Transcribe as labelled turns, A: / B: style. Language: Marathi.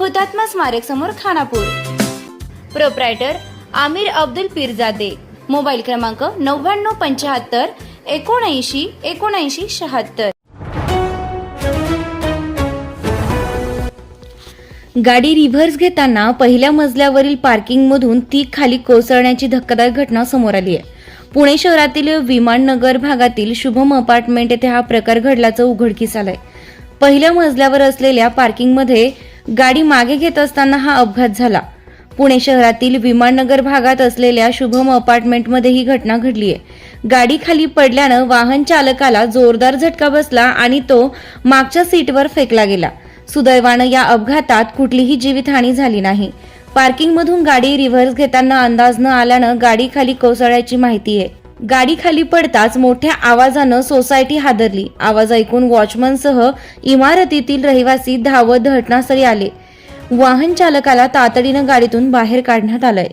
A: हुतात्मा स्मारक समोर खानापूर. प्रोप्रायटर आमिर अब्दुल पीरजादे. मोबाईल क्रमांक नव्याण्णव पंच्याहत्तर एकोणऐंशी एकोणऐंशी शहात्तर. गाडी रिव्हर्स घेताना पहिल्या मजल्यावरील पार्किंगमधून ती खाली कोसळण्याची धक्कादायक घटना समोर आली आहे. पुणे शहरातील विमाननगर भागातील शुभम अपार्टमेंट येथे हा प्रकार घडल्याचं उघडकीस आलंय. पहिल्या मजल्यावर असलेल्या पार्किंगमध्ये गाडी मागे घेत असताना हा अपघात झाला. पुणे शहरातील विमाननगर भागात असलेल्या शुभम अपार्टमेंटमध्ये ही घटना घडली आहे. गाडी खाली पडल्यानं वाहन चालकाला जोरदार झटका बसला आणि तो मागच्या सीटवर फेकला गेला. सुदैवानं या अपघातात कुठलीही जीवितहानी झाली नाही. पार्किंगमधून गाडी रिव्हर्स घेताना अंदाज न आल्यानं गाडी खाली कोसळ्याची माहिती आहे. गाडी खाली पडताच मोठ्या आवाजानं सोसायटी हादरली. आवाज ऐकून वॉचमनसह इमारतीतील रहिवासी धावत घटनास्थळी आले. वाहन चालकाला तातडीनं गाडीतून बाहेर काढण्यात आलंय.